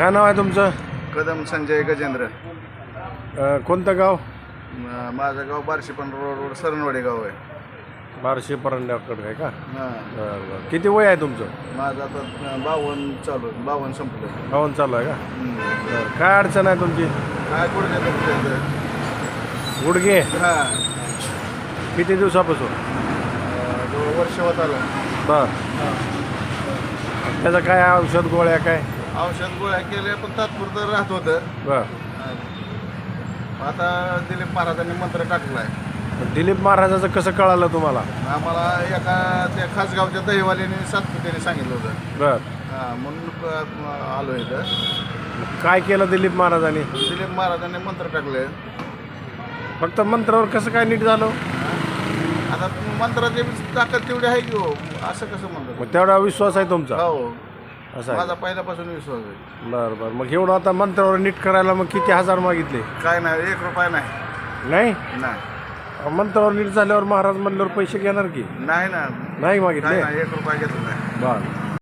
काय नाव आहे तुमचं? कदम संजय गजेंद्र. अ, कोणतं गाव? म- माझं गाव बारशे पण रोडवर सरणवाडी गाव आहे. बारशे परंड्याकडे आहे का? हां. बरं बरं. किती वय आहे तुमचं? माझं आता बावन्न चालू आहे, बावन्न संपलं गावन चालू आहे का. बरं. काय अडचण आहे तुमची? काय कुठे गुडघे? हां. किती दिवसापासून? वर्ष होत आलं. बरं. त्याचं काय औषध गोळ्या काय? औषध गोळ्या केल्या पण तात्पुरतं राहत होतं. बरं. आता दिलीप महाराजांनी मंत्र टाकलाय. दिलीप महाराजाचं कसं कळालं तुम्हाला? आम्हाला एका त्या खासगावच्या दहीवाल्याने सातपुत्याने सांगितलं होतं. बरं. हां म्हणून अं, आलो इथं. काय केलं दिलीप महाराजांनी? दिलीप महाराजांनी मंत्र टाकले. फक्त मंत्रावर कसं काय नीट झालं? आता मंत्राची ताकद तेवढी आहे की हो असं कसं म्हणतो मग तेवढा विश्वास आहे तुमचा. हो. असं आहे. माझा पहिल्यापासून विश्वास आहे. बरं बरं. मग एवढं आता मंत्रावर नीट करायला मग किती हजार मागितले? काय नाही एक रुपया नाही. नाही? नाही. मंत्रावर नीट झाल्यावर महाराज म्हणल्यावर पैसे घेणार की? नाही ना. नाही काय मागितले नाही एक रुपया घेतला नाही. बरं.